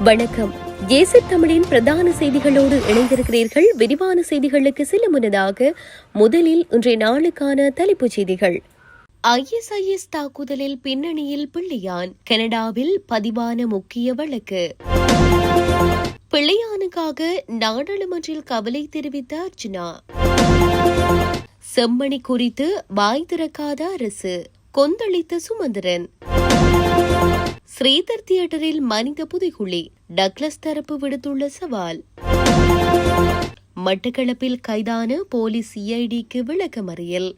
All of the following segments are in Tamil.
வணக்கம். ஏசி தமிழின் பிரதான செய்திகளோடு இணைந்திருக்கிறீர்கள். விரிவான செய்திகளுக்கு செல்ல முன்னதாக முதலில் இன்றைய நாளுக்கான தலைப்புச் செய்திகள். ஐஎஸ்ஐஎஸ் தாக்குதலில் பின்னணியில் பிள்ளையான் கனடாவில் பதிவான முக்கிய வழக்கு. பிள்ளையானுக்காக நாடாளுமன்றில் கவலை தெரிவித்த அர்ஜுனா செம்மணி குறித்து வாய் திறக்காத அரசு கொந்தளித்த சுமந்திரன். ஸ்ரீதர் தியேட்டரில் மனித புதைகுழி டக்ளஸ் தரப்பு விடுத்துள்ள சவால். மட்டக்களப்பில் கைதான போலீஸ் சிஐடிக்கு விளக்கமறியல்.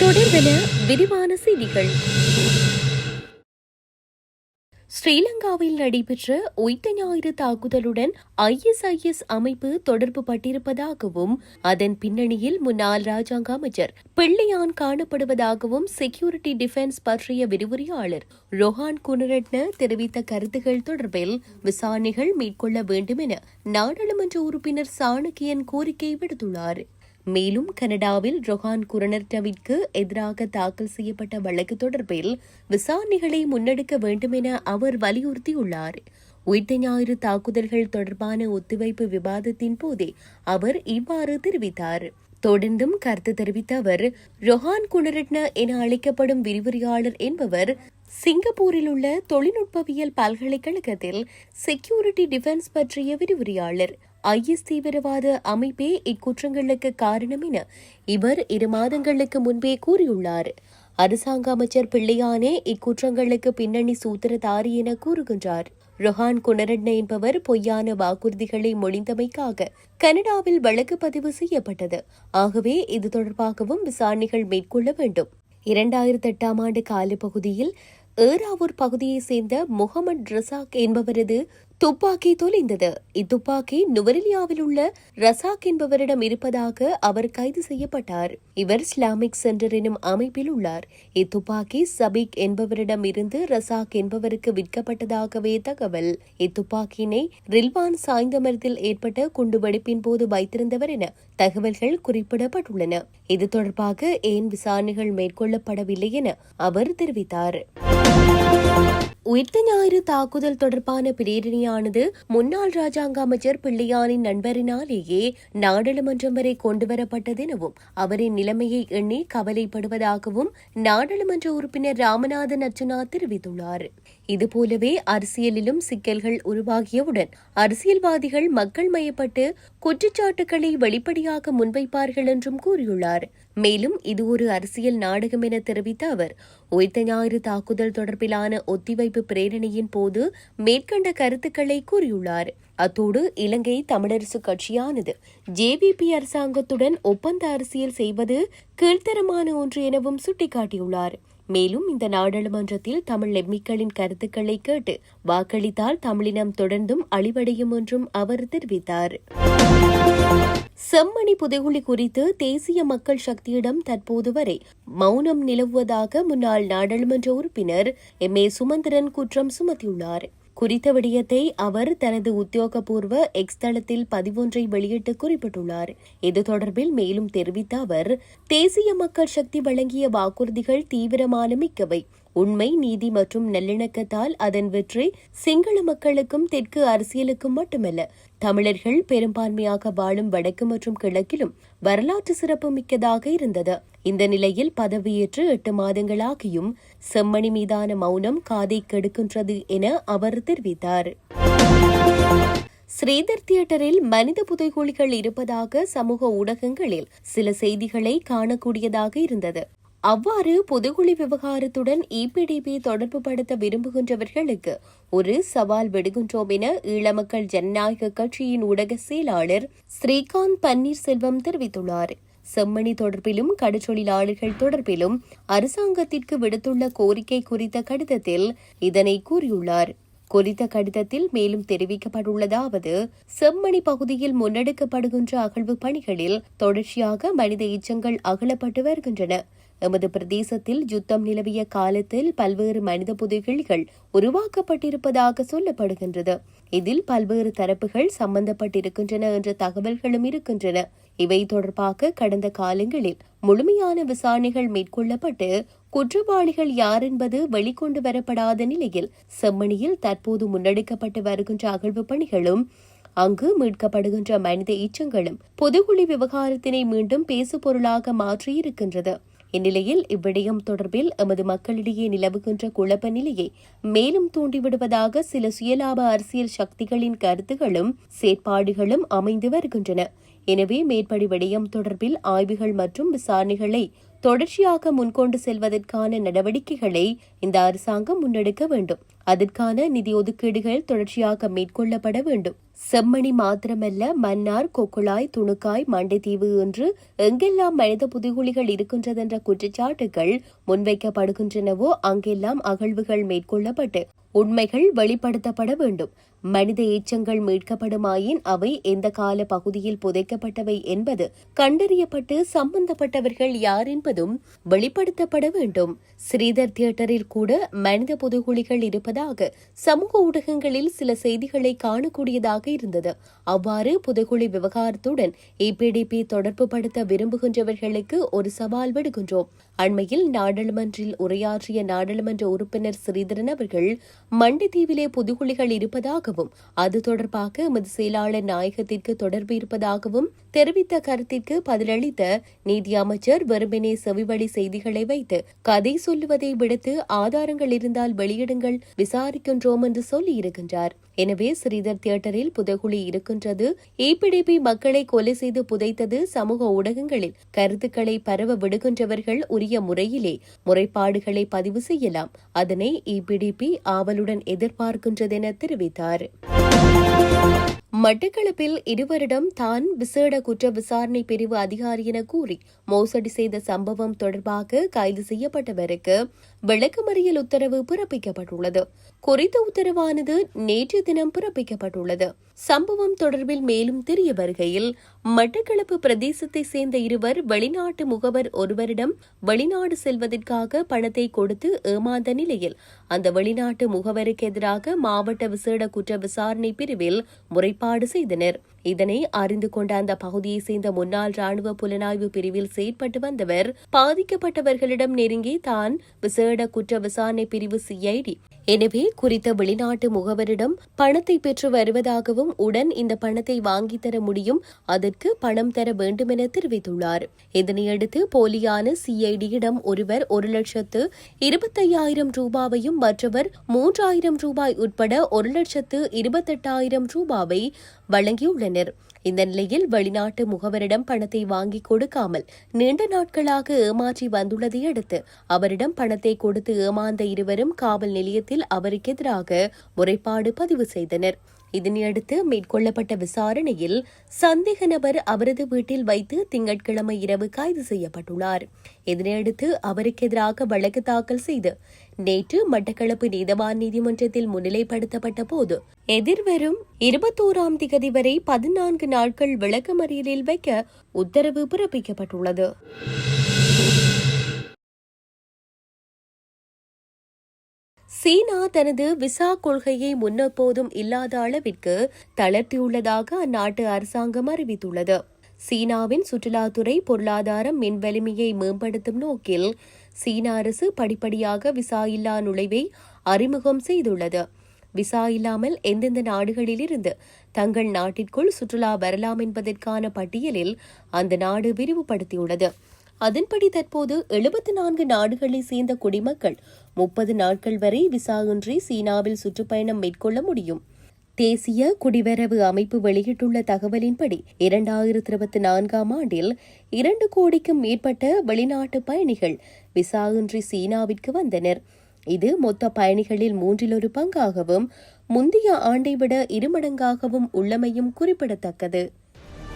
தொடர்பென விரிவான செய்திகள். ஸ்ரீலங்காவில் நடைபெற்ற உயிர்த்த ஞாயிறு தாக்குதலுடன் ஐஎஸ்ஐஎஸ் அமைப்பு தொடர்பு பட்டிருப்பதாகவும் அதன் பின்னணியில் முன்னாள் ராஜாங்க அமைச்சர் பிள்ளையான் காணப்படுவதாகவும் செக்யூரிட்டி டிஃபென்ஸ் பற்றிய விரிவுரையாளர் ரொஹான் குனரட்ன தெரிவித்த கருத்துகள் தொடர்பில் விசாரணைகள் மேற்கொள்ள வேண்டும் என நாடாளுமன்ற உறுப்பினர் சாணக்கியன் கோரிக்கை விடுத்துள்ளார். மேலும் கனடாவில் ரொஹான் குரனர்டவிற்கு எதிராக தாக்கல் செய்யப்பட்ட வழக்கு தொடர்பில் விசாரணைகளை முன்னெடுக்க வேண்டும் என அவர் வலியுறுத்தியுள்ளார். உயிர்த்த ஞாயிறு தாக்குதல்கள் தொடர்பான ஒத்திவைப்பு விவாதத்தின் போதே அவர் இவ்வாறு தெரிவித்தார். தொடர்ந்தும் கருத்து தெரிவித்த அவர் ரொஹான் குணரட்ன என அழைக்கப்படும் விரிவுரையாளர் என்பவர் சிங்கப்பூரில் உள்ள தொழில்நுட்பவியல் பல்கலைக்கழகத்தில் செக்யூரிட்டி டிஃபென்ஸ் பற்றிய விரிவுரையாளர். ஐஎஸ் தீவிரவாத அமைப்பே இக்குற்றங்களுக்கு காரணம் என இவர் இரு மாதங்களுக்கு முன்பே கூறியுள்ளார். அரசாங்க அமைச்சர் பிள்ளையானே இக்குற்றங்களுக்கு பின்னணி சூத்திரதாரி என கூறுகின்றார். ரொஹான் குணரட்ன என்பவர் பொய்யான வாக்குறுதிகளை மொழிந்தமைக்காக கனடாவில் வழக்கு பதிவு செய்யப்பட்டது. ஆகவே இது தொடர்பாகவும் விசாரணைகள் மேற்கொள்ள வேண்டும். இரண்டாயிரத்தி எட்டாம் ஆண்டு காலப்பகுதியில் ஏராவூர் பகுதியைச் சேர்ந்த முகமது ரசாக் என்பவரது துப்பாக்கி தொலைந்தது. இத்துப்பாக்கி நுவரெலியாவில் உள்ள ரசாக் என்பவரிடம் இருப்பதாக அவர் கைது செய்யப்பட்டார். இவர் இஸ்லாமிக் சென்டர் எனும் அமைப்பில் உள்ளார். இத்துப்பாக்கி சபிக் என்பவரிடம் இருந்து ரசாக் என்பவருக்கு விற்கப்பட்டதாகவே தகவல். இத்துப்பாக்கியினை ரில்வான் சாய்ந்தமரத்தில் ஏற்பட்ட குண்டுவெடிப்பின் போது வைத்திருந்தவர் என தகவல்கள் குறிப்பிடப்பட்டுள்ளன. இது தொடர்பாக ஏன் விசாரணைகள் மேற்கொள்ளப்படவில்லை என அவர் தெரிவித்தார். உயிர்த்த ஞாயிறு தாக்குதல் தொடர்பான பிரேரணையானது முன்னாள் ராஜாங்க அமைச்சர் பிள்ளையானின் நண்பரினாலேயே நாடாளுமன்றம் வரை கொண்டுவரப்பட்டது எனவும் அவரின் நிலைமையை எண்ணி கவலைப்படுவதாகவும் நாடாளுமன்ற உறுப்பினர் ராமநாதன் அர்ச்சனா தெரிவித்துள்ளார். இதுபோலவே அரசியலிலும் சிக்கல்கள் உருவாகியவுடன் அரசியல்வாதிகள் மக்கள் மயப்பட்டு குற்றச்சாட்டுக்களை வெளிப்படையாக முன்வைப்பார்கள் என்றும் கூறியுள்ளார். மேலும் இது ஒரு அரசியல் நாடகம் என தெரிவித்த அவர் உயிர்த்த ஞாயிறு தாக்குதல் தொடர்பிலான ஒத்திவைப்பு பிரேரணையின் போது மேற்கண்ட கருத்துக்களை கூறியுள்ளார். அத்தோடு இலங்கை தமிழரசு கட்சியானது ஜேவிபி அரசாங்கத்துடன் ஒப்பந்த அரசியல் செய்வது கீழ்த்தரமான ஒன்று எனவும் சுட்டிக்காட்டியுள்ளார். மேலும் இந்த நாடாளுமன்றத்தில் தமிழ் எம்மிக்களின் கருத்துக்களை கேட்டு வாக்களித்தால் தமிழினம் தொடர்ந்தும் அழிவடையும் என்றும் அவர் தெரிவித்தார். செம்மணி புதைகுழி குறித்து தேசிய மக்கள் சக்தியிடம் தற்போது வரை மௌனம் நிலவுவதாக முன்னாள் நாடாளுமன்ற உறுப்பினர் எம். ஏ. சுமந்திரன் குற்றம் சுமத்தியுள்ளார். குறித்த விடயத்தை அவர் தனது உத்தியோகபூர்வ எக்ஸ் தளத்தில் பதிவொன்றை வெளியிட்டு குறிப்பிட்டுள்ளார். இது தொடர்பில் மேலும் தெரிவித்த அவர் தேசிய மக்கள் சக்தி வழங்கிய வாக்குறுதிகள் தீவிரமான மிக்கவை உண்மை நீதி மற்றும் நல்லிணக்கத்தால் அதன் வெற்றி சிங்கள மக்களுக்கும் தெற்கு அரசியலுக்கும் மட்டுமல்ல தமிழர்கள் பெரும்பான்மையாக வாழும் வடக்கு மற்றும் கிழக்கிலும் வரலாற்று சிறப்பு மிக்கதாக இருந்தது. இந்த நிலையில் பதவியேற்று எட்டு மாதங்களாகியும் செம்மணி மீதான மௌனம் காதை கெடுக்கின்றது என அவர் தெரிவித்தார். ஸ்ரீதர் தியேட்டரில் மனித புதைகுழிகள் இருப்பதாக சமூக ஊடகங்களில் சில செய்திகளை காணக்கூடியதாக இருந்தது. அவ்வாறு புதுகுழி விவகாரத்துடன் இபிடிபி தொடர்பு படுத்த விரும்புகின்றவர்களுக்கு ஒரு சவால் விடுகின்றோம் என ஈழமக்கள் ஜனநாயக கட்சியின் ஊடக செயலாளர் ஸ்ரீகாந்த் பன்னீர்செல்வம் தெரிவித்துள்ளார். செம்மணி தொடர்பிலும் கடற்றொழிலாளர்கள் தொடர்பிலும் அரசாங்கத்திற்கு விடுத்துள்ள கோரிக்கை குறித்த கடிதத்தில் இதனை கூறியுள்ளார். குறித்த கடிதத்தில் மேலும் தெரிவிக்கப்பட்டுள்ளதாவது செம்மணி பகுதியில் முன்னெடுக்கப்படுகின்ற அகழ்வு பணிகளில் தொடர்ச்சியாக மனித எச்சங்கள் அகலப்பட்டு வருகின்றன. எமது பிரதேசத்தில் யுத்தம் நிலவிய காலத்தில் பல்வேறு மனித புதைகுழிகள் உருவாக்கப்பட்டிருப்பதாக சொல்லப்படுகின்றது. இதில் பல்வேறு தரப்புகள் சம்பந்தப்பட்டிருக்கின்றன என்ற தகவல்களும் இருக்கின்றன. இவை தொடர்பாக கடந்த காலங்களில் முழுமையான விசாரணைகள் மேற்கொள்ளப்பட்டு குற்றவாளிகள் யார் என்பது வெளிக்கொண்டு வரப்படாத நிலையில் செம்மணியில் தற்போது முன்னெடுக்கப்பட்டு வருகின்ற அகழ்வு பணிகளும் அங்கு மீட்கப்படுகின்ற மனித எச்சங்களும் பொதுக்குழி விவகாரத்தினை மீண்டும் பேசுபொருளாக மாற்றியிருக்கின்றது. இந்நிலையில் இவ்விடயம் தொடர்பில் எமது மக்களிடையே நிலவுகின்ற குழப்ப நிலையை மேலும் தூண்டிவிடுவதாக சில சுயலாப அரசியல் சக்திகளின் கருத்துகளும் செயற்பாடுகளும் அமைந்து வருகின்றன. எனவே மேற்படி விடயம் தொடர்பில் ஆய்வுகள் மற்றும் விசாரணைகளை தொடர்ச்சியாக முன்கொண்டு செல்வதற்கான நடவடிக்கைகளை இந்த அரசாங்கம் முன்னெடுக்க வேண்டும். அதற்கான நிதி ஒதுக்கீடுகள் தொடர்ச்சியாக மேற்கொள்ளப்பட வேண்டும். செம்மணி மாத்திரமல்ல மன்னார் கொக்குளாய் துணுக்காய் மண்டைத்தீவு என்று எங்கெல்லாம் மனித புதுகுழிகள் இருக்கின்றதென்ற குற்றச்சாட்டுகள் முன்வைக்கப்படுகின்றனவோ அங்கெல்லாம் அகழ்வுகள் மேற்கொள்ளப்பட்டு உண்மைகள் வெளிப்படுத்தப்பட வேண்டும். மனித எச்சங்கள் மீட்கப்படுமாயின் அவை எந்த கால பகுதியில் புதைக்கப்பட்டவை என்பது கண்டறியப்பட்டு சம்பந்தப்பட்டவர்கள் யார் என்பதும் வெளிப்படுத்தப்பட வேண்டும். ஸ்ரீதர் தியேட்டரில் கூட மனித புதுகுழிகள் இருப்பதாக சமூக ஊடகங்களில் சில செய்திகளை காணக்கூடியதாக இருந்தது. அவ்வாறு புதுகுழி விவகாரத்துடன் ஏபிடிபி தொடர்பு படுத்த விரும்புகின்றவர்களுக்கு ஒரு சவால் விடுகின்றோம். அண்மையில் நாடாளுமன்றில் உரையாற்றிய நாடாளுமன்ற உறுப்பினர் ஸ்ரீதரன் அவர்கள் மண்டித்தீவிலே புதுகுழிகள் இருப்பதாக இருப்பதாகவும் அது தொடர்பாக எமது செயலாளர் நாயகத்திற்கு தொடர்பு இருப்பதாகவும் தெரிவித்த கருத்திற்கு பதிலளித்த நீதி அமைச்சர் வெறுமனே செவிவழி செய்திகளை வைத்து கதை சொல்லுவதை விடுத்து ஆதாரங்கள் இருந்தால் வெளியிடுங்கள் விசாரிக்கின்றோம் என்று சொல்லியிருக்கின்றார் எனவே ஸ்ரீதர் தியேட்டரில் புதகுழி இருக்கின்றது. ஏபிடிபி மக்களை கொலை செய்து புதைத்தது சமூக ஊடகங்களில். கருத்துக்களை பரவ விடுகின்றவர்கள் உரிய முறையிலே முறைப்பாடுகளை பதிவு செய்யலாம். அதனை ஏபிடிபி ஆவலுடன் எதிர்பார்க்கின்றதென தெரிவித்தார். மட்டக்களப்பில் இருவரிடம் தான் விசேட குற்ற விசாரணை பிரிவு அதிகாரி என கூறி மோசடி செய்த சம்பவம் தொடர்பாக கைது செய்யப்பட்டவருக்கு விளக்கமறியல் உத்தரவு பிறப்பிக்கப்பட்டுள்ளது. குறித்த உத்தரவானது நேற்று தினம் பிறப்பிக்கப்பட்டுள்ளது. சம்பவம் தொடர்பில் மேலும் தெரிய வருகையில் மட்டக்களப்பு பிரதேசத்தை சேர்ந்த இருவர் வெளிநாட்டு முகவர் ஒருவரிடம் வெளிநாடு செல்வதற்காக பணத்தை கொடுத்து ஏமாந்த நிலையில் அந்த வெளிநாட்டு முகவருக்கு எதிராக மாவட்ட விசேட குற்ற விசாரணை பிரிவில் முறைப்பாடு செய்தனர். இதனை அறிந்து கொண்ட அந்த பகுதியை சேர்ந்த முன்னாள் ராணுவ புலனாய்வு பிரிவில் செயற்பட்டு வந்தவர் பாதிக்கப்பட்டவர்களிடம் நெருங்கி தான் விசேட குற்ற விசாரணை பிரிவு சிஐடி எனவே குறித்த வெளிநாட்டு முகவரிடம் பணத்தை பெற்று வருவதாகவும் உடன் இந்த பணத்தை வாங்கித் தர முடியும் அதற்கு பணம் தர வேண்டும் என தெரிவித்துள்ளார். இதனையடுத்து போலியான சிஐடியிடம் ஒருவர் ஒரு லட்சத்து இருபத்தையாயிரம் ரூபாவையும் மற்றவர் மூன்றாயிரம் ரூபாய் உட்பட ஒரு லட்சத்து இருபத்தெட்டாயிரம் ரூபாவை வழங்கியுள்ளனர். இந்த நிலையில் வெளிநாட்டு முகவரிடம் பணத்தை வாங்கி கொடுக்காமல் நீண்ட நாட்களாக ஏமாற்றி வந்துள்ளதை அடுத்து அவரிடம் பணத்தை கொடுத்து ஏமாந்த இருவரும் காவல் நிலையத்தில் அவருக்கு எதிராக முறைப்பாடு பதிவு செய்தனர். இதனையடுத்து மேற்கொள்ளப்பட்ட விசாரணையில் சந்தேக நபர் அவரது வீட்டில் வைத்து திங்கட்கிழமை இரவு கைது செய்யப்பட்டுள்ளார். இதனையடுத்து அவருக்கு எதிராக வழக்கு தாக்கல் செய்து நேற்று மட்டக்களப்பு நீதவான் நீதிமன்றத்தில் முன்னிலைப்படுத்தப்பட்ட போது எதிர்வரும் இருபத்தோராம் திகதி வரை பதினான்கு நாட்கள் விளக்கமறியலில் வைக்க உத்தரவு பிறப்பிக்கப்பட்டுள்ளது. சீனா தனது விசா கொள்கையை முன்னெப்போதும் இல்லாத அளவிற்கு தளர்த்தியுள்ளதாக அந்நாட்டு அரசாங்கம் அறிவித்துள்ளது. சீனாவின் சுற்றுலாத்துறை பொருளாதாரம் மின் வலிமையை மேம்படுத்தும் நோக்கில் சீன அரசு படிப்படியாக விசா இல்லா நுழைவை அறிமுகம் செய்துள்ளது. விசா இல்லாமல் எந்தெந்த நாடுகளிலிருந்து தங்கள் நாட்டிற்குள் சுற்றுலா வரலாம் என்பதற்கான பட்டியலில் அந்த நாடு விரிவுபடுத்தியுள்ளது. அதன்படி தற்போது எழுபத்தி நான்கு நாடுகளை சேர்ந்த குடிமக்கள் முப்பது நாட்கள் வரை விசா இன்றி சீனாவில் சுற்றுப்பயணம் மேற்கொள்ள முடியும். தேசிய குடிவரவு அமைப்பு வெளியிட்டுள்ள தகவலின்படி இரண்டாயிரத்தி இருபத்தி நான்காம் ஆண்டில் இரண்டு கோடிக்கும் மேற்பட்ட வெளிநாட்டு பயணிகள் விசா இன்றி சீனாவிற்கு வந்தனர். இது மொத்த பயணிகளில் மூன்றில் ஒரு பங்காகவும் முந்தைய ஆண்டை விட இருமடங்காகவும் உள்ளமையும் குறிப்பிடத்தக்கது.